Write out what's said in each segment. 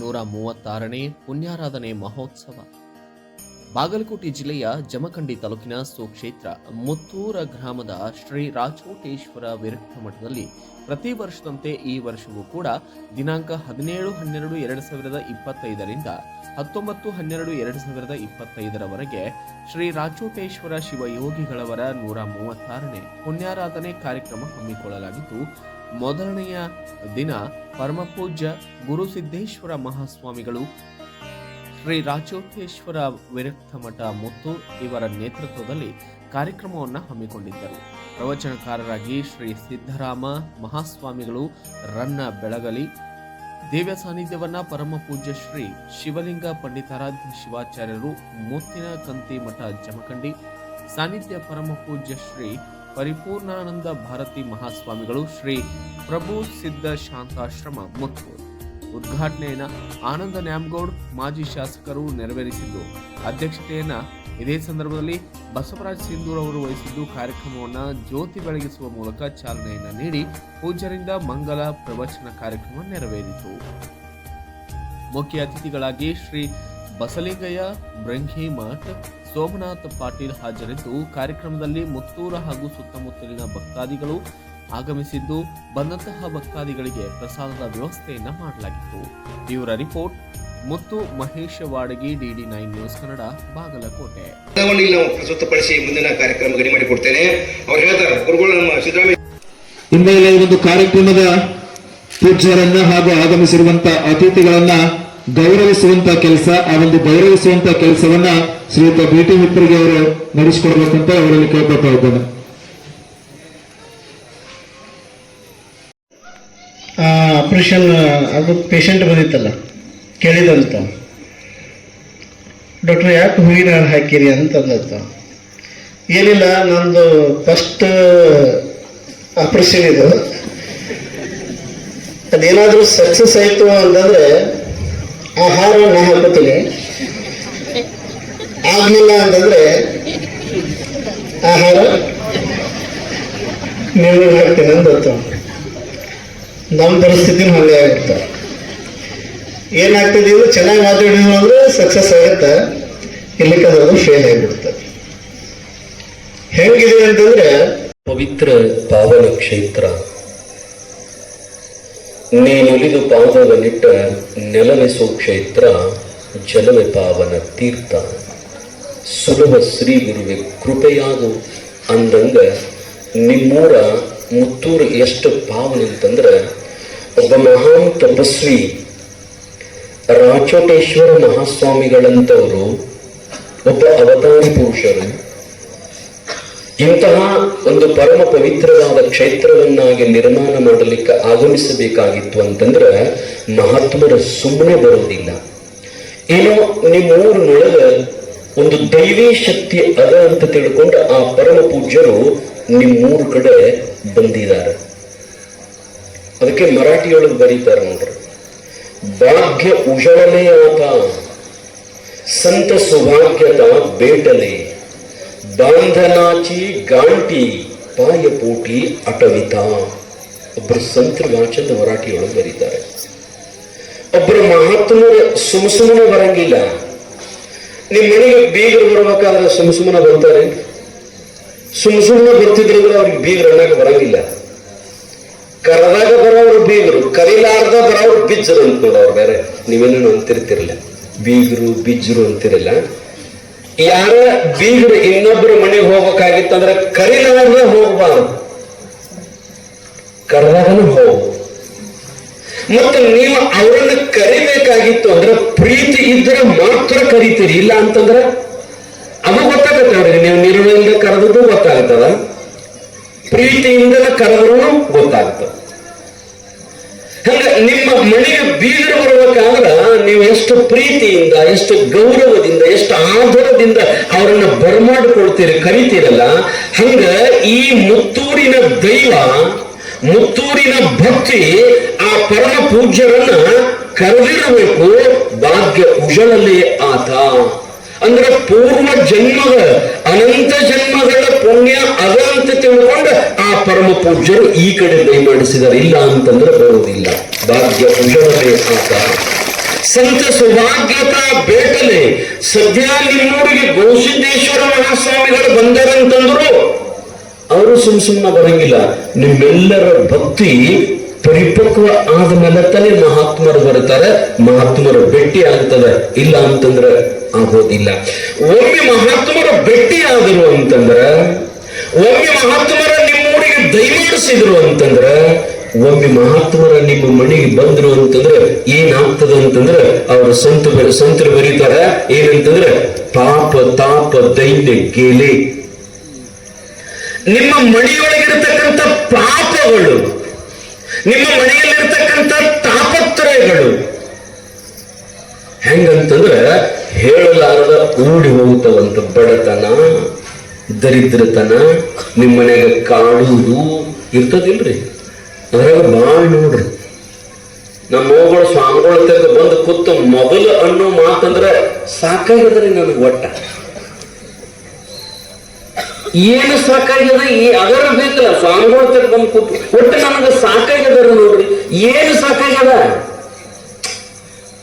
ನೂರ ಮೂವತ್ತಾರನೇ ಪುಣ್ಯಾರಾಧನೆ ಮಹೋತ್ಸವ. ಬಾಗಲಕೋಟೆ ಜಿಲ್ಲೆಯ ಜಮಖಂಡಿ ತಾಲೂಕಿನ ಸುಕ್ಷೇತ್ರ, ಮುತ್ತೂರ ಗ್ರಾಮದ ಶ್ರೀ ರಾಜಕೋಟೇಶ್ವರ ವಿರಕ್ತ ಮಠದಲ್ಲಿ ಪ್ರತಿ ವರ್ಷದಂತೆ ಈ ವರ್ಷವೂ ಕೂಡ ದಿನಾಂಕ ಹದಿನೇಳು, ಹನ್ನೆರಡು, ಎರಡು ಸಾವಿರದ ಇಪ್ಪತ್ತೈದರಿಂದ ಹತ್ತೊಂಬತ್ತು, ಹನ್ನೆರಡು, ಎರಡು ಸಾವಿರದ ಇಪ್ಪತ್ತೈದರವರೆಗೆ ಶ್ರೀ ರಾಚೋಟೇಶ್ವರ ಶಿವಯೋಗಿಗಳವರ ನೂರ ಮೂವತ್ತಾರನೇ ಪುಣ್ಯಾರಾಧನೆ ಕಾರ್ಯಕ್ರಮ ಹಮ್ಮಿಕೊಳ್ಳಲಾಗಿದ್ದು ಮೊದಲನೆಯ ದಿನ ಪರಮಪೂಜ್ಯ ಗುರುಸಿದ್ದೇಶ್ವರ ಮಹಾಸ್ವಾಮಿಗಳು ಶ್ರೀ ರಾಜೋತ್ತೇಶ್ವರ ವಿರಕ್ತ ಮಠ ಮುತ್ತು ಇವರ ನೇತೃತ್ವದಲ್ಲಿ ಕಾರ್ಯಕ್ರಮವನ್ನು ಹಮ್ಮಿಕೊಂಡಿದ್ದರು. ಪ್ರವಚನಕಾರರಾಗಿ ಶ್ರೀ ಸಿದ್ದರಾಮ ಮಹಾಸ್ವಾಮಿಗಳು ರನ್ನ ಬೆಳಗಲಿ, ದೇವ್ಯ ಸಾನ್ನಿಧ್ಯವನ್ನ ಪರಮ ಪೂಜ್ಯ ಶ್ರೀ ಶಿವಲಿಂಗ ಪಂಡಿತಾರಾಧ್ಯ ಶಿವಾಚಾರ್ಯರು ಮುತ್ತಿನ ಕಂತಿ ಮಠ ಜಮಖಂಡಿ, ಸಾನ್ನಿಧ್ಯ ಪರಮ ಪೂಜ್ಯ ಶ್ರೀ ಪರಿಪೂರ್ಣಾನಂದ ಭಾರತಿ ಮಹಾಸ್ವಾಮಿಗಳು ಶ್ರೀ ಪ್ರಭು ಸಿದ್ಧ ಶಾಂತಾಶ್ರಮ ಮತ್ತು ಉದ್ಘಾಟನೆಯನ್ನ ಆನಂದ ನ್ಯಾಮಗೌಡ್ ಮಾಜಿ ಶಾಸಕರು ನೆರವೇರಿಸಿದ್ದು, ಅಧ್ಯಕ್ಷತೆಯನ್ನ ಇದೇ ಸಂದರ್ಭದಲ್ಲಿ ಬಸವರಾಜ್ ಸಿಂಧೂರ್ ಅವರು ವಹಿಸಿದ್ದು ಕಾರ್ಯಕ್ರಮವನ್ನ ಜ್ಯೋತಿ ಬೆಳಗಿಸುವ ಮೂಲಕ ಚಾಲನೆಯನ್ನು ನೀಡಿ ಪೂಜ್ಯರಿಂದ ಮಂಗಲ ಪ್ರವಚನ ಕಾರ್ಯಕ್ರಮ ನೆರವೇರಿತು. ಮುಖ್ಯ ಅತಿಥಿಗಳಾಗಿ ಶ್ರೀ ಬಸಲಿಂಗಯ್ಯ ಮಠ್ ಸೋಮನಾಥ್ ಪಾಟೀಲ್ ಹಾಜರಿದ್ದು ಕಾರ್ಯಕ್ರಮದಲ್ಲಿ ಮುತ್ತೂರ ಹಾಗೂ ಸುತ್ತಮುತ್ತಲಿನ ಭಕ್ತಾದಿಗಳು ಆಗಮಿಸಿದ್ದು ಬಂದಂತಹ ಭಕ್ತಾದಿಗಳಿಗೆ ಪ್ರಸಾದದ ವ್ಯವಸ್ಥೆಯನ್ನ ಮಾಡಲಾಗಿತ್ತು. ಇವರ report Muttu Mahesha Wadagi DD nine news Kannada Bagalkote. ಪ್ರಸ್ತುತಪಡಿಸಿ ಮುಂದಿನ ಕಾರ್ಯಕ್ರಮ ಗಡಿ ಮಾಡಿ ಕೊಡ್ತೇನೆ ಅವ್ರು ಹೇಳ್ತಾರೆ ಗುರುಗಳು ನಮ್ಮ ಸಿದ್ದರಾಮಯ್ಯ ಹಿನ್ನೆಲೆಯಲ್ಲಿ ಒಂದು ಕಾರ್ಯಕ್ರಮದ ಪೂಜ್ಯರನ್ನ ಹಾಗೂ ಆಗಮಿಸಿರುವಂತ ಅತಿಥಿಗಳನ್ನ ಗೌರವಿಸುವಂತ ಕೆಲಸ ಆ ಒಂದು ಗೌರವಿಸುವಂತ ಕೆಲಸವನ್ನ ಶ್ರೀಯುತ ಬಿ ಟಿ ಮಿತ್ರಿಗೆ ಅವರು ನಡೆಸಿಕೊಡ್ಬೇಕಂತ ಅವರಲ್ಲಿ ಕೇಳ್ಕೊತಾ ಇದ್ದೇನೆ. ಆಪರೇಷನ್ ಅದು ಪೇಷಂಟ್ ಬಂದಿತ್ತಲ್ಲ, ಕೇಳಿದಂತ. ಡಾಕ್ಟ್ರ್ ಯಾಕೆ ಹೂವಿನ ಹಾಳು ಹಾಕಿರಿ ಅಂತಂದತ್ತ ಏನಿಲ್ಲ, ನಂದು ಫಸ್ಟ್ ಆಪ್ರೇಷನ್ ಇದು. ಅದೇನಾದರೂ ಸಕ್ಸಸ್ ಆಯಿತು ಅಂತಂದರೆ ಆಹಾರ ನಾ ಹಾಕೋತೀನಿ ಆಗಲಿಲ್ಲ ಅಂತಂದ್ರೆ ಆಹಾರ ನೀವು ಹಾಕ್ತೀನಿ ಅಂದತ್ತ ನಮ್ಮ ಪರಿಸ್ಥಿತಿನ ಹಾಗೆ ಆಗುತ್ತೆ. ಏನಾಗ್ತದೆ ಇವರು ಚೆನ್ನಾಗಿ ಮಾತಾಡಿದ್ರು ಅಂದ್ರೆ ಸಕ್ಸಸ್ ಆಗುತ್ತೆ. ಇಲ್ಲಿಕ್ಕದು ಫೇಲ್ ಆಗಿಬಿಡುತ್ತೆ. ಹೆಂಗಿದೆ ಅಂತಂದ್ರೆ, ಪವಿತ್ರ ಪಾವನ ಕ್ಷೇತ್ರ. ನೀನುಲಿದು ಪಾದವನ್ನಿಟ್ಟ ನೆಲವೆಸೋ ಕ್ಷೇತ್ರ ಜಲವೆ ಪಾವನ ತೀರ್ಥ. ಸುಲಭ ಶ್ರೀ ಗುರುವೆ ಕೃಪೆಯಾಗು ಅಂದಂಗ ನಿಮ್ಮೂರ ಮುತ್ತೂರು ಎಷ್ಟು ಪಾವನ ಅಂತಂದ್ರೆ ಒಬ್ಬ ಮಹಾನ್ ತಪಸ್ವಿ ರಾಚೋಟೇಶ್ವರ ಮಹಾಸ್ವಾಮಿಗಳಂತವರು, ಒಬ್ಬ ಅವತಾರಿ ಪುರುಷರು. ಇಂತಹ ಒಂದು ಪರಮ ಪವಿತ್ರವಾದ ಕ್ಷೇತ್ರವನ್ನಾಗಿ ನಿರ್ಮಾಣ ಮಾಡಲಿಕ್ಕೆ ಆಗಮಿಸಬೇಕಾಗಿತ್ತು ಅಂತಂದ್ರೆ ಮಹಾತ್ಮರ ಸುಮ್ಮನೆ ಬರೋದಿಲ್ಲ. ಏನೋ ನಿಮ್ಮ ಊರಿನೊಳಗ ಒಂದು ದೈವೀ ಶಕ್ತಿ ಅದ ಅಂತ ತಿಳ್ಕೊಂಡು ಆ ಪರಮ ಪೂಜ್ಯರು ನಿಮ್ಮೂರು ಕಡೆ ಬಂದಿದ್ದಾರೆ. ಅದಕ್ಕೆ ಮರಾಠಿಯೊಳಗೆ ಬರೀತಾರೆ ನೋಡ್ರಿ. ಭಾಗ್ಯ ಉಜಳನೆ ಆತ, ಸಂತ ಸೌಭಾಗ್ಯದ ಬೇಟನೆ, ಬಾಂಧನಾಚಿ ಗಾಂಟಿ ಪಾಯಪೋಟಿ ಅಟವಿತ ಒಬ್ಬರು ಸಂತರ ವಾಚದ ಮರಾಠಿಯೊಳಗೆ ಬರೀತಾರೆ. ಒಬ್ಬರು ಮಹಾತ್ಮರ ಸುಮ್ ಬರಂಗಿಲ್ಲ. ನಿಮ್ಮ ಮನೆಗೆ ಬೀಗರು ಬರ್ಬೇಕಾದ್ರೆ ಸುಮ್ ಸುಮ್ಮನೆ ಬರ್ತಾರೆ. ಸುಮ್ ಸುಮ್ಮನೆ ಬರ್ತಿದ್ರಂದ್ರೆ ಅವ್ರಿಗೆ ಬೀಗರು ಅನ್ನಕ್ಕೆ ಬರಂಗಿಲ್ಲ. ಕರೆದಾಗ ಬರೋರು ಬೀಗರು, ಕರೀಲಾರ್ದ ಬರೋರು ಬಿಜ್ಜರು ಅಂತ ಅವ್ರು ಬೇರೆ. ನೀವೇನೇನು ಅಂತಿರ್ತಿರಲಿಲ್ಲ. ಬೀಗರು, ಬಿಜ್ಜರು ಅಂತಿರಲಿಲ್ಲ. ಯಾರ ಬೀಗರು ಇನ್ನೊಬ್ಬರು ಮನೆಗೆ ಹೋಗ್ಬೇಕಾಗಿತ್ತಂದ್ರೆ ಕರೀಲಾರ್ದ ಹೋಗ್ಬಾರ್ದು. ಕರೆದಾಗನೂ ಹೋಗು ಮತ್ತೆ ನೀವು ಅವರನ್ನು ಕರಿಬೇಕಾಗಿತ್ತು, ಅಂದ್ರೆ ಪ್ರೀತಿ ಇದ್ರೆ ಮಾತ್ರ ಕರಿತೀರಿ. ಇಲ್ಲ ಅಂತಂದ್ರೆ ಅದು ಗೊತ್ತಾಗತ್ತೆ ಅವ್ರಿಗೆ ನೀವು ನಿರ್ಣಯದಿಂದ ಕರೆದದ್ದು ಗೊತ್ತಾಗ್ತದ ಪ್ರೀತಿಯಿಂದ ಕರೆದ್ರು ಗೊತ್ತಾಗ್ತದೆ ಹಂಗ ನಿಮ್ಮ ಮನೆಗೆ ಬೀಗರು ಬರ್ಬೇಕಾದ್ರ ನೀವು ಎಷ್ಟು ಪ್ರೀತಿಯಿಂದ, ಎಷ್ಟು ಗೌರವದಿಂದ, ಎಷ್ಟು ಆಧಾರದಿಂದ ಅವರನ್ನ ಬರಮಾಡಿಕೊಳ್ತೀರಿ, ಕರಿತೀರಲ್ಲ, ಹಂಗ ಈ ಮುತ್ತೂರಿನ ದೈವ ಮುತ್ತೂರಿನ ಭಕ್ತಿ ಆ ಪರಮ ಪೂಜ್ಯರನ್ನ ಕರೆದಿರಬೇಕು, ಭಾಗ್ಯ ಉಜಲಲ್ಲಿ ಆತ. ಅಂದ್ರೆ ಪೂರ್ವ ಜನ್ಮದ, ಅನಂತ ಜನ್ಮಗಳ ಪುಣ್ಯ ಅದ ಅಂತ ತಿಳ್ಕೊಂಡು ಆ ಪರಮ ಪೂಜ್ಯರು ಈ ಕಡೆ ದಯಮಾಡಿಸಿದ್ದಾರೆ ಇಲ್ಲ ಅಂತಂದ್ರೆ ಬರೋದಿಲ್ಲ ಭಾಗ್ಯ ಉಜಳಲೇ ಆತ. ಸಂತ ಸೌಭಾಗ್ಯತಾ ಬೇಟಲೆ ಸದ್ಯ ನಿಮ್ಮೂರಿಗೆ ಗೋಸಿದ್ದೇಶ್ವರ ಮಹಾಸ್ವಾಮಿಗಳು ಬಂದಾರಂತಂದ್ರು ಅವರು ಸುಮ್ ಸುಮ್ಮನೆ ಬರಂಗಿಲ್ಲ. ನಿಮ್ಮೆಲ್ಲರ ಭಕ್ತಿ ಪರಿಪಕ್ವ ಆದ ಮೇಲೆ ತಾನೇ ಮಹಾತ್ಮರು ಬರ್ತಾರೆ ಮಹಾತ್ಮರು ಭೇಟಿ ಆಗ್ತದೆ. ಇಲ್ಲ ಅಂತಂದ್ರೆ ಆಗೋದಿಲ್ಲ. ಒಮ್ಮೆ ಮಹಾತ್ಮರು ಭೇಟಿ ಆದರು ಅಂತಂದ್ರ, ಒಮ್ಮೆ ಮಹಾತ್ಮರ ನಿಮ್ಮೂರಿಗೆ ದಯಮಾಡಿಸಿದ್ರು ಅಂತಂದ್ರ, ಒಮ್ಮೆ ಮಹಾತ್ಮರ ನಿಮ್ಮ ಮನೆಗೆ ಬಂದ್ರು ಅಂತಂದ್ರೆ ಏನಾಗ್ತದೆ ಅಂತಂದ್ರೆ ಅವರು ಸಂತ ಸಂತರು ಬರೀತಾರ. ಏನಂತಂದ್ರೆ ಪಾಪ, ತಾಪ, ದೈನ್ಯ, ಗೇಲೆ. ನಿಮ್ಮ ಮನೆಯೊಳಗಿರತಕ್ಕಂಥ ಪಾಪಗಳು, ನಿಮ್ಮ ಮನೆಯಲ್ಲಿರ್ತಕ್ಕಂಥ ತಾಪತ್ರಯಗಳು ಹೆಂಗಂತಂದ್ರೆ ಹೇಳಲಾರದ ಊಡಿ ಹೋಗ್ತವಂತ ಬಡತನ, ದರಿದ್ರತನ, ನಿಮ್ಮ ಮನೆಯಾಗ ಕಾಡುವುದು ಇರ್ತದಿಲ್ರಿ ಅದ್ರಾಗ ಭಾಳ ನೋಡ್ರಿ. ನಮ್ಮ ಹೋಗಳು ಸ್ವಾಮಿಗಳ ತೆಗೆದು ಬಂದು ಕೂತು ಮೊದಲು ಅನ್ನೋ ಮಾತಂದ್ರೆ ಸಾಕಾಗದ್ರಿ ನನಗೆ ಒಟ್ಟ. ಏನು ಸಾಕಾಗ್ಯದ? ಈ ಅದರ ಬೇಕಲ್ಲ ಸ್ವಾಮಿಗಳ ಬಂದು ಕೊಟ್ಟು ಒಟ್ಟು ನನಗೆ ಸಾಕಾಗ್ಯದ ನೋಡ್ರಿ. ಏನು ಸಾಕಾಗ್ಯದ?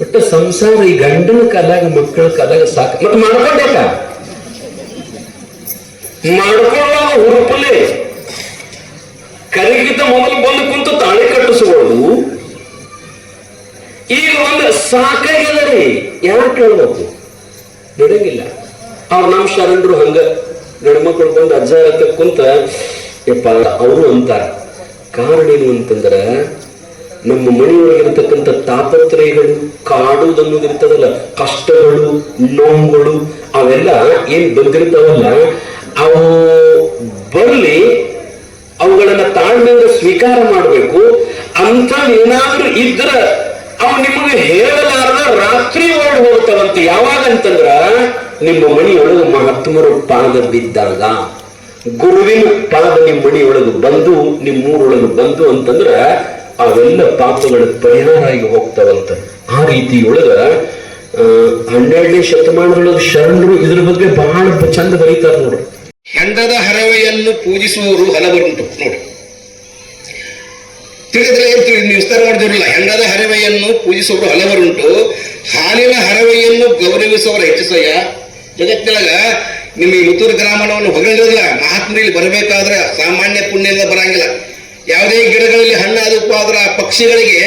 ಒಟ್ಟು ಸಂಸಾರ ಈ ಗಂಡನ ಕಾಲಾಗ ಮಕ್ಕಳ ಕಾಲಾಗ ಸಾಕ ಮತ್ತೆ ಮಾಡ್ಕೊಂಡೇಕ ಮಾಡ್ಕೊಳ್ಳೋ ಹುರುಪಲೆ ಕರಿಗಿಂತ ಮೊದಲು ಬಂದು ಕುಂತು ತಾಳಿ ಕಟ್ಟಿಸ್ಬೋದು ಈಗ ಒಂದು ಸಾಕಾಗ್ಯದ ರೀ. ಯಾರು ಕೇಳ್ಬೇಕು ಬಿಡಂಗಿಲ್ಲ. ಅವ್ರ ನಮ್ಮ ಶರಣರು ಹಂಗ ಗಂಡ್ಮಕ್ಳು ಬಂದು ಅಜ್ಜ ಹತ್ತ ಕುಂತ, ಯಪ್ಪ, ಅವರು ಅಂತಾರ. ಕಾರಣ ಏನು ಅಂತಂದ್ರ, ನಮ್ಮ ಮನೆಯೊಳಗಿರ್ತಕ್ಕಂಥ ತಾಪತ್ರಯಗಳು, ಕಾಡುವುದು ಇರ್ತದಲ್ಲ, ಕಷ್ಟಗಳು, ನೋವುಗಳು, ಅವೆಲ್ಲ ಏನ್ ಬಂದಿರ್ತಾವಲ್ಲ, ಅವು ಬರ್ಲಿ, ಅವುಗಳನ್ನ ತಾಳ್ಮೆಯಿಂದ ಸ್ವೀಕಾರ ಮಾಡಬೇಕು. ಅಂತ ಏನಾದ್ರೂ ಇದ್ರ, ಅವು ನಿಮಗೆ ಹೇಳಲಾರದ ರಾತ್ರಿ ಓಡ್ ಹೋಗ್ತಾವಂತ. ಯಾವಾಗ ಅಂತಂದ್ರ ನಿಮ್ಮ ಮಣಿಯೊಳಗೆ ಮಹಾತ್ಮರು ಪಾದ ಬಿದ್ದಾಗ, ಗುರುವಿನ ಪಾದ ನಿಮ್ಮ ಮಣಿಯೊಳಗೆ ಬಂದು, ನಿಮ್ಮ ಊರೊಳಗೆ ಬಂದು ಅಂತಂದ್ರ ಅವೆಲ್ಲ ಪಾಪಗಳ ಪರಿಹಾರ ಆಗಿ ಹೋಗ್ತಾವಂತ. ಆ ರೀತಿಯೊಳಗ ಹನ್ನೆರಡನೇ ಶತಮಾನದೊಳಗೆ ಶರಣರು ಇದ್ರ ಬಗ್ಗೆ ಬಹಳ ಚಂದ ಬರೀತಾರೆ ನೋಡ್ರಿ. ಹೆಂಡದ ಹರವೆಯನ್ನು ಪೂಜಿಸುವವರು ಹಲವರುಂಟು ನೋಡಿ ತಿಳಿದ್ರೆ ತಿಳಿ ನೀವು ವಿಸ್ತಾರ ಮಾಡಿದಿರಲ್ಲ, ಹೆಂಡದ ಹರವೆಯನ್ನು ಪೂಜಿಸುವವರು ಹಲವರುಂಟು. ಹಾಲಿನ ಹರವೆಯನ್ನು ಗೌರವಿಸುವವರು ಹೆಚ್ಚಿಸಯ್ಯ. ಜಗತ್ತಿನಾಗ ನಿಮ್ಮ ಈ ಮುತ್ತೂರು ಗ್ರಾಮವನ್ನು ಹೊಗಳಿರೋದಿಲ್ಲ. ಮಹಾತ್ಮರಲ್ಲಿ ಬರಬೇಕಾದ್ರೆ ಸಾಮಾನ್ಯ ಪುಣ್ಯದಿಂದ ಬರಂಗಿಲ್ಲ. ಯಾವುದೇ ಗಿಡಗಳಲ್ಲಿ ಹಣ್ಣಾದಪ್ಪ ಆದ್ರೆ ಆ ಪಕ್ಷಿಗಳಿಗೆ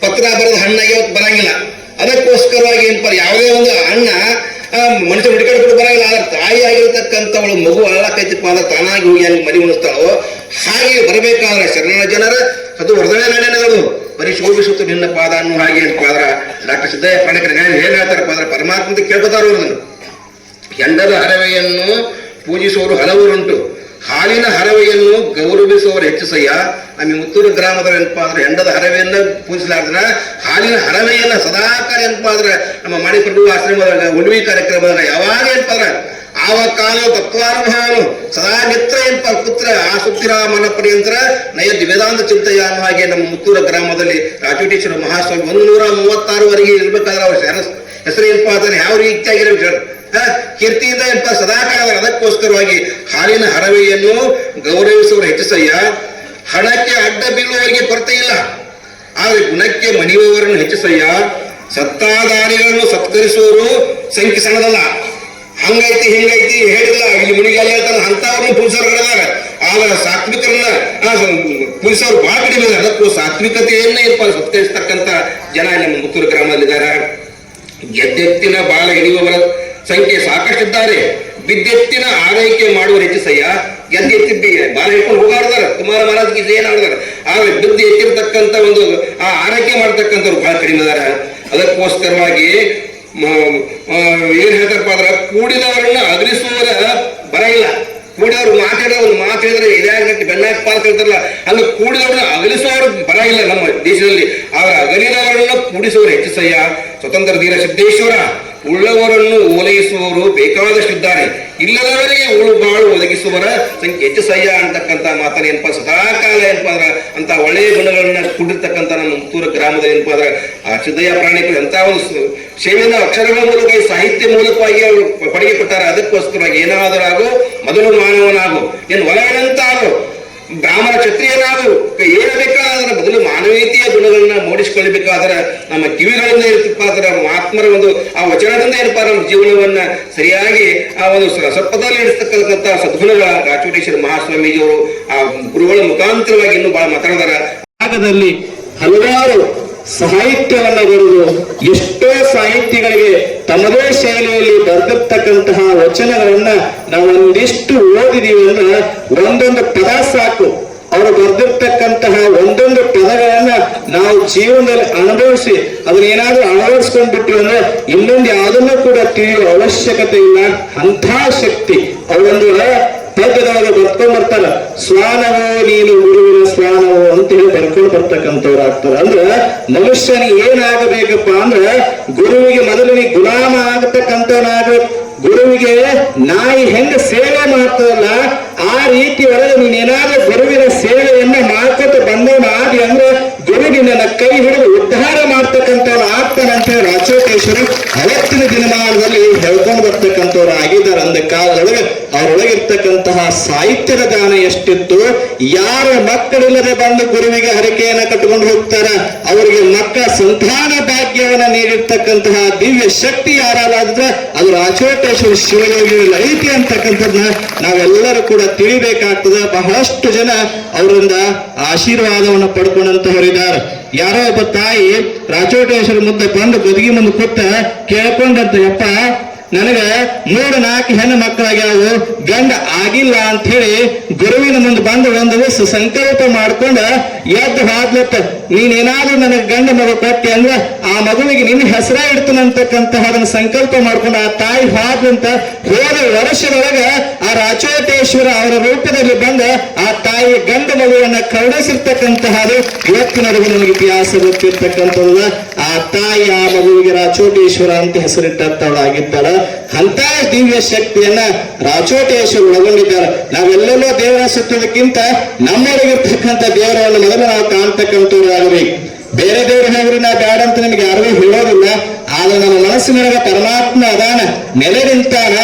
ಪತ್ರ ಬರೆದ ಹಣ್ಣಾಗಿ ಬರಂಗಿಲ್ಲ. ಅದಕ್ಕೋಸ್ಕರವಾಗಿ ಏನಪ್ಪ ಯಾವುದೇ ಒಂದು ಹಣ್ಣ ಆ, ಮನುಷ್ಯ ಹುಡುಕಾಡ್ಕೊಂಡು ಬರಂಗಿಲ್ಲ. ಆದ್ರೆ ತಾಯಿ ಆಗಿರತಕ್ಕಂಥವಳು ಮಗು ಅಳ್ಳಕೈತಿಪ್ಪ ಅಂದ್ರೆ ತಾನಾಗಿ ಹೋಗಿ ಅಲ್ಲಿ ಮರಿ ಉಣಿಸ್ತಾಳೋ ಹಾಗೆ ಬರಬೇಕಾದ್ರೆ ಶರಣ ಜನರ ಅದು ವರದನೆ ನಾಣ್ಯನಗಳು ಶೋಭಿಸುತ್ತೆ ನಿನ್ನ ಪಾದ ಅನ್ನೋ ಹಾಗೆ ಏನಪ್ಪ ಆದ್ರೆ ಡಾಕ್ಟರ್ ಸಿದ್ದಯ್ಯ ಪ್ರಾಣಿಕರ ಏನು ಹೇಳ್ತಾರಪ್ಪ ಅಂದ್ರೆ ಪರಮಾತ್ಮ ಕೇಳ್ಕೊತಾರ ಅವ್ರನ್ನ ಹೆಂಡದ ಹರವೆಯನ್ನು ಪೂಜಿಸುವವರು ಹಲವರುಂಟು. ಹಾಲಿನ ಹರವೆಯನ್ನು ಗೌರವಿಸುವವರು ಹೆಚ್ಚಿಸಯ್ಯ. ನಮ್ಮ ಮುತ್ತೂರು ಗ್ರಾಮದ ಏನಪ್ಪಾ ಅಂದ್ರೆ ಹೆಂಡದ ಹರವೆಯನ್ನ ಪೂಜಿಸಲಾರ್ದನ ಹಾಲಿನ ಹರವೆಯನ್ನ ಸದಾಕಾಲ ಏನಪ್ಪಾ ಅಂದ್ರೆ ನಮ್ಮ ಮಣಿಪ್ರಭು ಆಶ್ರಮದ ಉಡುವಿ ಕಾರ್ಯಕ್ರಮದಾಗ ಯಾವಾಗ ಏನಪ್ಪ ಅಂದ್ರೆ ಆವ ಕಾಲ ತತ್ವಾನುಭಾವನು ಸದಾ ಮಿತ್ರ ಏನಪ್ಪ ಪುತ್ರ ಆ ಸುತ್ತಿರಾಮನ ಪರ್ಯಂತರ ನಯ ವೇದಾಂತ ಚಿಂತೆಯ ಅನ್ನೋ ಹಾಗೆ ನಮ್ಮ ಮುತ್ತೂರ ಗ್ರಾಮದಲ್ಲಿ ರಾಜೋಟೇಶ್ವರ ಮಹಾಸ್ವಾಮಿ ಒಂದು ನೂರ ಮೂವತ್ತಾರುವರೆಗೆ ಇರ್ಬೇಕಾದ್ರೆ ಅವ್ರ ಹೆಸರು ಹೆಸರು ಅದನ್ನು ಯಾವ ರೀತಿಯಾಗಿರೋ ಕೀರ್ತಿಯಿಂದ ಇಂಥ ಸದಾಕಾಲ ಅದಕ್ಕೋಸ್ಕರವಾಗಿ ಹಾಲಿನ ಹರವೆಯನ್ನು ಗೌರವಿಸುವ ಹೆಚ್ಚಿಸಯ್ಯ. ಹಣಕ್ಕೆ ಅಡ್ಡ ಬೀಳುವವರಿಗೆ ಕೊರತೆ ಇಲ್ಲ. ಆದರೆ ಗುಣಕ್ಕೆ ಮಣಿಯುವವರನ್ನು ಹೆಚ್ಚಿಸಯ್ಯ. ಸತ್ತಾದಾರಿಗಳನ್ನು ಸತ್ಕರಿಸುವವರು ಸಂಖ್ಯೆ ಸಣ್ಣದಲ್ಲ ಹಂಗೈತಿ ಹಿಂಗೈತಿ ಹೇಳಿಲ್ಲ ಇಲ್ಲಿ ಮುನಿಗಾಲ ಹೇಳ್ತಾನೆ ಅಂತವ್ರನ್ನ ಪುರುಷರುಗಳಿದಾರ ಆದ್ರೆ ಸಾತ್ವಿಕರನ್ನ ಪುರುಷರು ಬಹಳ ಕಡಿಮೆ ಅದಕ್ಕೂ ಸಾತ್ವಿಕತೆಯನ್ನ ಏನಪ್ಪ ಸತ್ಕರಿಸ್ತಕ್ಕಂಥ ಜನ ನಮ್ಮ ಮುತ್ತೂರು ಗ್ರಾಮದಲ್ಲಿದ್ದಾರೆ. ಗೆದ್ದೆತ್ತಿನ ಬಾಳ ಹಿಡಿಯುವವರ ಸಂಖ್ಯೆ ಸಾಕಷ್ಟಿದ್ದಾರೆ. ವಿದ್ಯುತ್ತಿನ ಆರೈಕೆ ಮಾಡುವ ಹೆಚ್ಚಿಸಯ್ಯ ಎದ್ದು ಬಿ- ಬಾಲ ಹಿಡ್ಕೊಂಡು ಹೋಗಾಡ್ದಾರ. ಕುಮಾರ ಮಹಾರಾಜ್ಗೆ ಜಯನ್ ಆಡ್ದಾರ? ಆದ್ರೆ ಬಿದ್ದು ಎತ್ತಿರ್ತಕ್ಕಂಥ ಒಂದು, ಆ ಆರೈಕೆ ಮಾಡ್ತಕ್ಕಂಥವ್ರು ಬಹಳ ಕಡಿಮೆ ಇದಾರ. ಅದಕ್ಕೋಸ್ಕರವಾಗಿ ಏನ್ ಹೇಳ್ತಾರಪ್ಪ ಅಂದ್ರೆ ಕೂಡಿದವರನ್ನ ಅಗಲಿಸುವವರ ಬರ ಇಲ್ಲ. ಒಂದು ಮಾತು ಹೇಳಿದ್ರೆ ಇದಾಗಿ ಬೆನ್ನಾಗ ಪಾಲ್ ಹೇಳ್ತಾರಲ್ಲ, ಅಲ್ಲಿ ಕೂಡಿದವ್ರನ್ನ ಅಗಲಿಸುವವರು ಬರ ಇಲ್ಲ ನಮ್ಮ ದೇಶದಲ್ಲಿ. ಆದ್ರೆ ಅಗಲಿದವರನ್ನ ಕೂಡಿಸುವವರು ಹೆಚ್ಚಿಸಯ್ಯ ಸ್ವತಂತ್ರ ಧೀರ ಸಿದ್ದೇಶ್ವರ. ಉಳ್ಳವರನ್ನು ಓಲೈಸುವವರು ಬೇಕಾದಷ್ಟಿದ್ದಾರೆ. ಇಲ್ಲದವರಿಗೆ ಉಳು ಬಾಳು ಒದಗಿಸುವರ ಸಂಖ್ಯೆ ಹೆಚ್ಚಿಸಯ್ಯ ಅಂತಕ್ಕಂಥ ಮಾತನ್ನ ಏನಪ್ಪ ಸದಾಕಾಲ ಏನಪ್ಪ ಅಂದ್ರೆ ಅಂತ ಒಳ್ಳೆಯ ಗುಣಗಳನ್ನ ಕೂಡಿರ್ತಕ್ಕಂಥ ನಮ್ಮ ಮುತ್ತೂರು ಏನಪ್ಪ ಅಂದ್ರೆ ಆ ಸಿದ್ದಯ್ಯ ಪ್ರಾಣಿಗಳು ಎಂತ ಒಂದು ಸ- ಸೇವೆಯನ್ನು ಅಕ್ಷರಗಳ ಮೂಲಕ ಸಾಹಿತ್ಯ ಮೂಲಕವಾಗಿ ಅವರು ಪಡೆಗೆ ಕೊಟ್ಟಾರ ಅದಕ್ಕೋಸ್ಕರವಾಗಿ ಏನಾದರೂ ಆಗೋ ಮೊದಲು ಮಾನವನಾಗೋ. ಏನು ಒಳಗಡಂತ ಆಗು ಬ್ರಾಹ್ಮಣ ಕ್ಷತ್ರಿಯನಾದರೂ ಏನು ಬದಲು ಮಾನವೀಯತೆಯ ಗುಣಗಳನ್ನ ಮೂಡಿಸಿಕೊಳ್ಳಬೇಕಾದ್ರೆ ನಮ್ಮ ಕಿವಿಗಳಿಂದ ಅಂದ್ರೆ ಮಹಾತ್ಮರ ಒಂದು ಆ ವಚನದಿಂದ ಏನಪ್ಪಾ ನಮ್ಮ ಜೀವನವನ್ನ ಸರಿಯಾಗಿ ಆ ಒಂದು ಸತ್ಪಥದಲ್ಲಿ ನಡೆಸ್ತಕ್ಕಂಥ ಸದ್ಗುಣಗಳ ರಾಚೋಟೇಶ್ವರ ಮಹಾಸ್ವಾಮೀಜಿಯವರು ಆ ಗುರುಗಳ ಮುಖಾಂತರವಾಗಿ ಇನ್ನೂ ಬಹಳ ಮಾತಾಡಿದಾರ. ಭಾಗದಲ್ಲಿ ಹಲವಾರು ಸಾಹಿತ್ಯವನ್ನ ಬರೆದು ಎಷ್ಟೋ ಸಾಹಿತ್ಯಗಳಿಗೆ ತಮ್ಮದೇ ಶೈಲಿಯಲ್ಲಿ ಬರೆದಿರ್ತಕ್ಕಂತಹ ವಚನಗಳನ್ನ ನಾವು ಒಂದಿಷ್ಟು ಓದಿದೀವಿ ಅಂದ್ರೆ ಒಂದೊಂದು ಪದ ಸಾಕು. ಅವರು ಬರೆದಿರ್ತಕ್ಕಂತಹ ಒಂದೊಂದು ಪದಗಳನ್ನ ನಾವು ಜೀವನದಲ್ಲಿ ಅನುಭವಿಸಿ ಅದನ್ನ ಏನಾದ್ರೂ ಅಳವಡಿಸ್ಕೊಂಡ್ಬಿಟ್ವಿ ಅಂದ್ರೆ ಇನ್ನೊಂದು ಯಾವುದನ್ನು ಕೂಡ ತಿಳಿಯುವ ಅವಶ್ಯಕತೆ ಇಲ್ಲ. ಅಂಥ ಶಕ್ತಿ. ಅವರೊಂದು ಪದ್ಯದೊಳಗೆ ಬರ್ಕೊಂಡ್ ಬರ್ತಾರ. ಸ್ವಾನವೋ ನೀನು ಗುರುವಿನ ಸ್ವಾನವೋ ಅಂತ ಹೇಳಿ ಬರ್ಕೊಂಡು ಬರ್ತಕ್ಕಂಥವ್ರು ಆಗ್ತಾರ. ಅಂದ್ರ ಮನುಷ್ಯನಿಗೆ ಏನಾಗಬೇಕಪ್ಪ ಅಂದ್ರ ಗುರುವಿಗೆ ಮೊದಲಿಗೆ ಗುಲಾಮ ಆಗತಕ್ಕಂಥವನಾಗ ಗುರುವಿಗೆ ನಾಯಿ ಹೆಂಗ ಸೇವೆ ಮಾಡ್ತದಲ್ಲ ಆ ರೀತಿ ಒಳಗೆ ನೀನೇನಾದ್ರೂ ಗುರುವಿನ ಸೇವೆಯನ್ನ ಮಾಡ್ಕೊತ ಬಂದವನ ಆದಿ ಅಂದ್ರೆ ಗುರುವಿನ ನನ್ನ ಕೈ ಹಿಡಿದು ಉದ್ಧಾರ ಮಾಡ್ತಕ್ಕಂಥವ್ರು ಆಗ್ತಾನಂತ ಹೇಳಿ ರಾಚೋಟೇಶ್ವರ ಅವತ್ತಿನ ದಿನಮಾನದಲ್ಲಿ ಹೇಳ್ಕೊಂಡು ಬರ್ತಕ್ಕಂಥವ್ರು ಆಗಿದ್ದಾರೆ. ಅಂದ ಕಾಲದೊಳಗೆ ಅವರೊಳಗಿರ್ತಕ್ಕಂತಹ ಸಾಹಿತ್ಯದ ದಾನ ಎಷ್ಟಿತ್ತು, ಯಾರ ಮಕ್ಕಳಿಲ್ಲದೆ ಬಂದು ಗುರುವಿಗೆ ಹರಕೆಯನ್ನ ಕಟ್ಟಿಕೊಂಡು ಹೋಗ್ತಾರ, ಅವರಿಗೆ ಮಕ್ಕಳ ಸಂತಾನ ಭಾಗ್ಯವನ್ನ ನೀಡಿರ್ತಕ್ಕಂತಹ ದಿವ್ಯ ಶಕ್ತಿ ಯಾರಾದ್ರೆ ಅದು ರಾಚೋಟೇಶ್ವರ ಶಿವಯೋಗಿಗಳ ಐತಿ ಅಂತಕ್ಕಂಥದ್ದನ್ನ ನಾವೆಲ್ಲರೂ ಕೂಡ ತಿಳಿಬೇಕಾಗ್ತದೆ. ಬಹಳಷ್ಟು ಜನ ಅವರಿಂದ ಆಶೀರ್ವಾದವನ್ನು ಪಡ್ಕೊಂಡಂತವರಿದ್ದಾರೆ ಯಾರೋ ಒಬ್ಬ ತಾಯಿ ರಾಚೋಟೇಶ್ವರ ಮುಂದೆ ಬಂದು ಬದುಗಿ ಮುಂದೆ ಕೂತ ಕೇಳ್ಕೊಂಡಂತ, ಯಪ್ಪ, ನನಗ ಮೂರು ನಾಲ್ಕು ಹೆಣ್ಣು ಮಕ್ಕಳಾಗ್ಯಾವು, ಗಂಡ ಆಗಿಲ್ಲ ಅಂತ ಹೇಳಿ ಗುರುವಿನ ಮುಂದೆ ಬಂದು ಒಂದು ಸಂಕಲ್ಪ ಮಾಡ್ಕೊಂಡ ಎದ್ದು ಹಾದ್ಲತ್ತ. ನೀನೇನಾದ್ರೂ ನನಗೆ ಗಂಡ ಮಗು ಕೊಟ್ಟಿ ಅಂದ್ರೆ ಆ ಮಗುವಿಗೆ ನಿನ್ನ ಹೆಸರ ಇಡ್ತನಂತಕ್ಕಂತಹ ಅದನ್ನ ಸಂಕಲ್ಪ ಮಾಡ್ಕೊಂಡು ಆ ತಾಯಿ ಹಾದಂತ ಹೋದ ವರ್ಷದೊಳಗೆ ಆ ರಾಚೋಟೇಶ್ವರ ಅವರ ರೂಪದಲ್ಲಿ ಬಂದ ಆ ತಾಯಿ ಗಂಡ ಮಗುವನ್ನ ಕರುಣಿಸಿರ್ತಕ್ಕಂತಹದು ಇವತ್ತಿನವರೆಗೂ ನಮಗೆ ಇತಿಹಾಸ ಗೊತ್ತಿರ್ತಕ್ಕಂಥದ್ದು. ಆ ತಾಯಿ ಆ ಮಗುವಿಗೆ ರಾಚೋಟೇಶ್ವರ ಅಂತ ಹೆಸರಿಟ್ಟವಳಾಗಿದ್ದಾಳ ಅಂತ ದಿವ್ಯ ಶಕ್ತಿಯನ್ನ ರಾಚೋಟೇಶ್ವರ ಒಳಗೊಂಡಿದ್ದಾರೆ. ನಾವೆಲ್ಲೆಲ್ಲೋ ದೇವರ ಸುತ್ತೋದಕ್ಕಿಂತ ನಮ್ಮೊಳಗಿರ್ತಕ್ಕಂಥ ದೇವರನ್ನು ಮೊದಲು ನಾವು ಕಾಣ್ತಕ್ಕಂಥವ್ರು ಆಗಬೇಕು ಬೇರೆ ದೇವ್ರ ಹೆಂಗ್ರಿ ನಾ ಬ್ಯಾಡ ಅಂತ ನಿಮ್ಗೆ ಯಾರಿಗೂ ಹೇಳೋದಿಲ್ಲ. ಆದ್ರೆ ನಮ್ಮ ಮನಸ್ಸಿನೊಳಗ ಪರಮಾತ್ಮ ಅದಾನ, ನೆಲೆ ನಿಂತಾನ.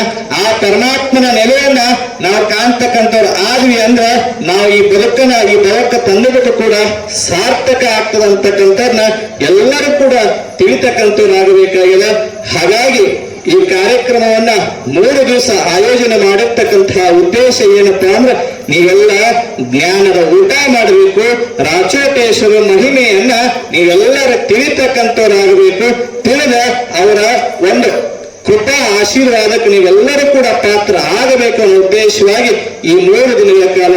ಆ ಪರಮಾತ್ಮನ ನೆಲೆಯನ್ನ ನಾವು ಕಾಣ್ತಕ್ಕಂಥವ್ರು ಆದ್ವಿ ಅಂದ್ರ ನಾವು ಈ ಬದುಕನ್ನ ಈ ಬದುಕ ತಂದುಬಿಟ್ಟು ಕೂಡ ಸಾರ್ಥಕ ಆಗ್ತದ ಅಂತಕ್ಕಂಥದ್ನ ಎಲ್ಲರೂ ಕೂಡ ತಿಳಿತಕ್ಕಂಥವ್ರು ಆಗಬೇಕಾಗಿದೆ ಹಾಗಾಗಿ ಈ ಕಾರ್ಯಕ್ರಮವನ್ನ ಮೂರು ದಿವಸ ಆಯೋಜನೆ ಮಾಡಿರ್ತಕ್ಕಂತಹ ಉದ್ದೇಶ ಏನಪ್ಪಾ ಅಂದ್ರೆ ನೀವೆಲ್ಲ ಜ್ಞಾನದ ಊಟ ಮಾಡಬೇಕು ರಾಚೋಟೇಶ್ವರ ಮಹಿಮೆಯನ್ನ ನೀವೆಲ್ಲರ ತಿಳಿತಕ್ಕಂಥವ್ರಾಗಬೇಕು. ತಿಳಿದ ಅವರ ಒಂದು ಕೃಪಾ ಆಶೀರ್ವಾದಕ್ಕೆ ನೀವೆಲ್ಲರೂ ಕೂಡ ಪಾತ್ರ ಆಗಬೇಕು ಅನ್ನೋ ಉದ್ದೇಶವಾಗಿ ಈ ಮೂರು ದಿನಗಳ ಕಾಲ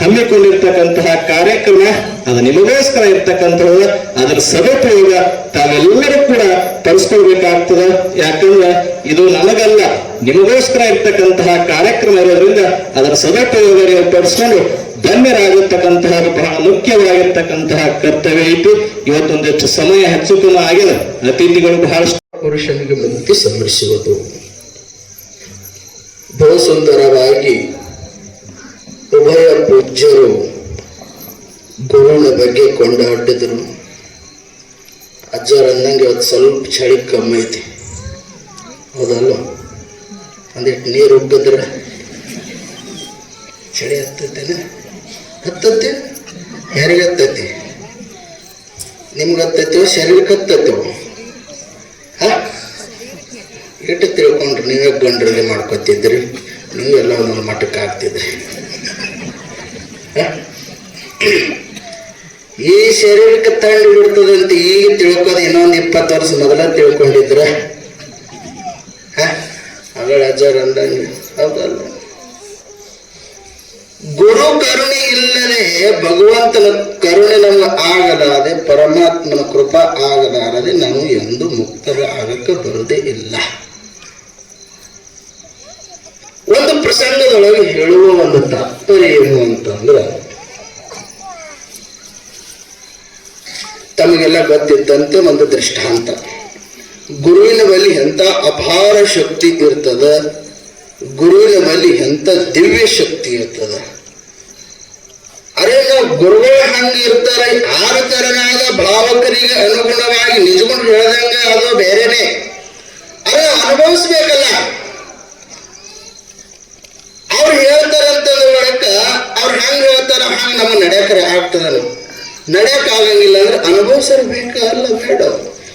ಹಮ್ಮಿಕೊಂಡಿರ್ತಕ್ಕಂತಹ ಕಾರ್ಯಕ್ರಮ, ಅದು ನಿಮಗೋಸ್ಕರ ಇರ್ತಕ್ಕಂಥದ್ದು, ಅದರ ಸದುಪಯೋಗ ತಾವೆಲ್ಲರೂ ಕೂಡ ಪಡಿಸ್ಕೊಳ್ಬೇಕಾಗ್ತದೆ. ಯಾಕಂದ್ರೆ ಇದು ನಮಗಲ್ಲ ನಿಮಗೋಸ್ಕರ ಇರ್ತಕ್ಕಂತಹ ಕಾರ್ಯಕ್ರಮ ಇರೋದ್ರಿಂದ ಅದರ ಸದುಪಯೋಗ ನೀವು ಪಡಿಸ್ಕೊಂಡು ಧನ್ಯರಾಗಿರ್ತಕ್ಕಂತಹ, ಬಹಳ ಮುಖ್ಯವಾಗಿರ್ತಕ್ಕಂತಹ ಕರ್ತವ್ಯ ಇತ್ತು. ಇವತ್ತೊಂದಿಷ್ಟು ಸಮಯ ಹೆಚ್ಚು ಆಗಿದೆ ಅತಿಥಿಗಳು ಬಹಳಷ್ಟು ಪುರುಷನಿಗೆ ಮುಕ್ತಿ ಸಂಭ್ರಮಿಸುವುದು ಬಹು ಸುಂದರವಾಗಿ ಪೂಜ್ಯರು ಗುರುವಿನ ಬಗ್ಗೆ ಕೊಂಡಾಡಿದ್ರು. ಅಜ್ಜರ ಅಂದಂಗೆ ಇವತ್ತು ಸ್ವಲ್ಪ ಚಳಿ ಕಮ್ಮಿ ಐತಿ. ಹೌದಲ್ಲ ಒಂದಿಟ್ಟು ನೀರು ಉಗ್ಗಿದ್ರೆ ಚಳಿ ಹತ್ತೈತೇನೆ? ಹತ್ತತ್ತೆ? ಯಾರಿಗೆ ಹತ್ತೈತಿ ನಿಮ್ಗೆ ಹತ್ತೈತೋ ಶರೀರಕ್ಕೆ ಹತ್ತೈತೋ ಹ? ಇಟ್ಟು ತಿಳ್ಕೊಂಡ್ರಿ, ನೀವೇ ಗಂಡ್ರಲ್ಲಿ ಮಾಡ್ಕೊತಿದ್ರಿ. ನೀವೆಲ್ಲ ಒಂದೊಂದು ಮಟ್ಟಕ್ಕೆ ಆಗ್ತಿದ್ರಿ? ಈ ಶರೀರಕ್ಕೆ ತಳ್ಳಿ ಬಿಡ್ತದೆ ಅಂತ ಈಗ ತಿಳ್ಕೊದು, ಇನ್ನೊಂದು ಇಪ್ಪತ್ತು ವರ್ಷ ಮೊದಲ ತಿಳ್ಕೊಂಡಿದ್ರೆ. ಅವಳ ಅಂದಂಗೆ. ಗುರು ಕರುಣೆ ಇಲ್ಲದೆ ಭಗವಂತನ ಕರುಣೆ ನಮ್ಗೆ ಆಗಲಾರದೆ ಪರಮಾತ್ಮನ ಕೃಪಾ ಆಗಲಾರದೆ ನಾವು ಎಂದು ಮುಕ್ತರ ಆಗಕ್ಕೆ ಬರುವುದೇ ಇಲ್ಲ. ಒಂದು ಪ್ರಸಂಗದೊಳಗೆ ಹೇಳುವ ಒಂದು ತಾತ್ಪರ್ಯ ಏನು ಅಂತಂದ್ರೆ, ತಮಗೆಲ್ಲ ಗೊತ್ತಿದ್ದಂತೆ ಒಂದು ದೃಷ್ಟಾಂತ. ಗುರುವಿನ ಬಲಿ ಎಂತ ಅಪಾರ ಶಕ್ತಿ ಇರ್ತದ ಗುರುವಿನ ಬಲಿ ಎಂತ ದಿವ್ಯ ಶಕ್ತಿ ಇರ್ತದ. ಅರೆ ನಾವು ಗುರುಗಳು ಹಂಗೆ ಇರ್ತಾರೆ, ಆರು ತರನಾದ ಭಾವಕರಿಗೆ ಅನುಗುಣವಾಗಿ ನಿಜಗೊಂಡು ಹೇಳ್ದಂಗೆ ಅದು ಬೇರೆನೆ. ಅರೆ ಅನುಭವಿಸ್ಬೇಕಲ್ಲ. ಅವ್ರು ಹೇಳ್ತಾರಂತಂದ ಒಳಕ ಅವ್ರು ಹೆಂಗ್ ಹೇಳ್ತಾರ ಹಂಗ ನಮ್ಮ ನಡೆಯಕರೆ ಆಗ್ತದ ನಡೆಯಕ್ ಆಗಂಗಿಲ್ಲ ಅಂದ್ರೆ ಅನುಭವಿಸಿರ್ಬೇಕ ಅಲ್ಲ, ಬೇಡ.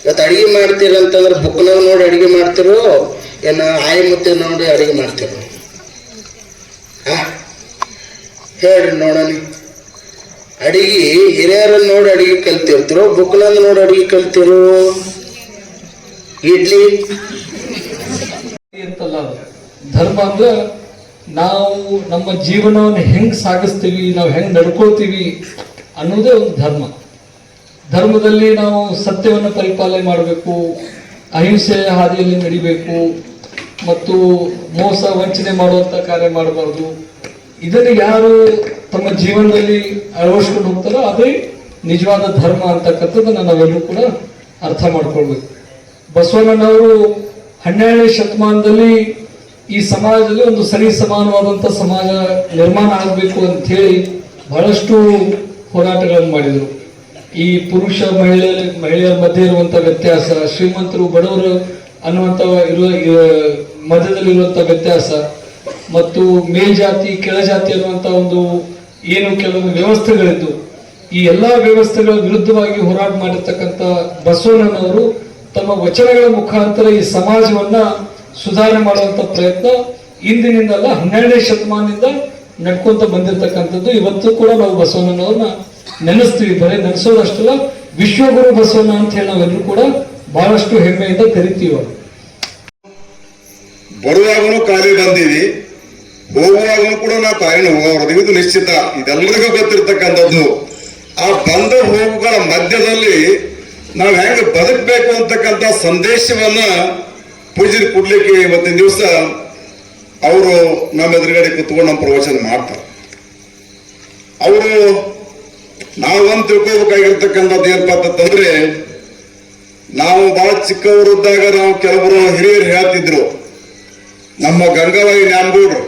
ಇವತ್ತು ಅಡಿಗೆ ಮಾಡ್ತೀರ ಅಂತಂದ್ರೆ ಬುಕ್ನಾಗ ನೋಡಿ ಅಡಿಗೆ ಮಾಡ್ತಿರೋ, ಏನ ಆಯಿ ಮುತ್ತೆ ನೋಡಿ ಅಡಿಗೆ ಮಾಡ್ತಿರೋ? ಹೇಳ್ರಿ ನೋಡೋಣ ಅಡಿಗೆ ಹಿರಿಯರನ್ನ ನೋಡಿ ಅಡಿಗೆ ಕಲ್ತಿರ್ತಿರೋ ಬುಕ್ನಾಗ ನೋಡಿ ಅಡಿಗೆ ಕಲ್ತಿರೋ? ಇಡ್ಲಿ. ಧರ್ಮ ಅಂದ್ರೆ ನಾವು ನಮ್ಮ ಜೀವನವನ್ನು ಹೆಂಗೆ ಸಾಗಿಸ್ತೀವಿ, ನಾವು ಹೆಂಗೆ ನಡ್ಕೊಳ್ತೀವಿ ಅನ್ನೋದೇ ಒಂದು ಧರ್ಮ. ಧರ್ಮದಲ್ಲಿ ನಾವು ಸತ್ಯವನ್ನು ಪರಿಪಾಲನೆ ಮಾಡಬೇಕು ಅಹಿಂಸೆಯ ಹಾದಿಯಲ್ಲಿ ನಡಿಬೇಕು, ಮತ್ತು ಮೋಸ ವಂಚನೆ ಮಾಡುವಂಥ ಕಾರ್ಯ ಮಾಡಬಾರ್ದು. ಇದನ್ನು ಯಾರು ತಮ್ಮ ಜೀವನದಲ್ಲಿ ಅಳವಡಿಸ್ಕೊಂಡು ಹೋಗ್ತಾರೋ ಅದೇ ನಿಜವಾದ ಧರ್ಮ ಅಂತಕ್ಕಂಥದ್ದನ್ನು ನಾವೆಲ್ಲರೂ ಕೂಡ ಅರ್ಥ ಮಾಡ್ಕೊಳ್ಬೇಕು. ಬಸವಣ್ಣನವರು ಹನ್ನೆರಡನೇ ಶತಮಾನದಲ್ಲಿ ಈ ಸಮಾಜದಲ್ಲಿ ಒಂದು ಸರಿ ಸಮಾನವಾದಂಥ ಸಮಾಜ ನಿರ್ಮಾಣ ಆಗಬೇಕು ಅಂತ ಹೇಳಿ ಬಹಳಷ್ಟು ಹೋರಾಟಗಳನ್ನು ಮಾಡಿದರು. ಈ ಪುರುಷ ಮಹಿಳೆ, ಮಹಿಳೆಯರ ಮಧ್ಯೆ ಇರುವಂಥ ವ್ಯತ್ಯಾಸ, ಶ್ರೀಮಂತರು, ಬಡವರು ಅನ್ನುವಂಥ ಇರುವ ಮಧ್ಯದಲ್ಲಿರುವಂಥ ವ್ಯತ್ಯಾಸ ಮತ್ತು ಮೇಲ್ಜಾತಿ ಕೆಳಜಾತಿ ಅನ್ನುವಂಥ ಒಂದು ಏನು ಕೆಲವೊಂದು ವ್ಯವಸ್ಥೆಗಳಿದ್ದು, ಈ ಎಲ್ಲ ವ್ಯವಸ್ಥೆಗಳ ವಿರುದ್ಧವಾಗಿ ಹೋರಾಟ ಮಾಡಿರ್ತಕ್ಕಂಥ ಬಸವಣ್ಣನವರು ತಮ್ಮ ವಚನಗಳ ಮುಖಾಂತರ ಈ ಸಮಾಜವನ್ನ ಸುಧಾರಣೆ ಮಾಡುವಂತ ಪ್ರಯತ್ನ ಇಂದಿನಿಂದಲ್ಲ ಹನ್ನೆರಡನೇ ಶತಮಾನದಿಂದ ನಡ್ಕೊಂತ ಬಂದಿರತಕ್ಕಂಥದ್ದು. ಇವತ್ತು ಕೂಡ ನಾವು ಬಸವಣ್ಣನವ್ರನ್ನ ನೆನೆಸ್ತೀವಿ. ಬರೀ ನೆನೆಸೋದಷ್ಟಲ್ಲ ವಿಶ್ವಗುರು ಬಸವಣ್ಣ ಅಂತ ಹೇಳಿ ನಾವೆಲ್ಲರೂ ಕೂಡ ಬಹಳಷ್ಟು ಹೆಮ್ಮೆಯಿಂದ ಕರಿತೀವಿ ಬರುವಾಗಲೂ ಕಾಲಿ ಬಂದೀವಿ. ಹೋಗುವಾಗಲೂ ಕೂಡ ನಾವು ಕಾಲಿನ ಹೋಗೋರು ಇದು ನಿಶ್ಚಿತ. ಇದೆಲ್ಲರಿಗೂ ಗೊತ್ತಿರ್ತಕ್ಕಂಥದ್ದು. ಆ ಬಂದ ಹೋಗುಗಳ ಮಧ್ಯದಲ್ಲಿ ನಾವು ಹೆಂಗೆ ಬದುಕಬೇಕು ಅಂತಕ್ಕಂಥ ಸಂದೇಶವನ್ನ ಪೂಜೆ ಕೊಡ್ಲಿಕ್ಕೆ ಇವತ್ತಿನ ದಿವಸ ಅವರು ನಮ್ಮ ಎದುರುಗಡೆ ಕೂತ್ಕೊಂಡು ನಮ್ಮ ಪ್ರವಚನ ಮಾಡ್ತಾರೆ. ಅವರು ನಾವು ಒಂದು ತಿಳ್ಕೋಬೇಕಾಗಿರ್ತಕ್ಕಂಥದ್ದು ಏನಪ್ಪ ಅಂತಂದ್ರೆ ನಾವು ಬಹಳ ಚಿಕ್ಕವರಿದ್ದಾಗ ನಾವು ಕೆಲವರು ಹಿರಿಯರು ಹೇಳ್ತಿದ್ರು, ನಮ್ಮ ಗಂಗಾಬಾಯಿ ನ್ಯಾಮಗೌಡ್ರು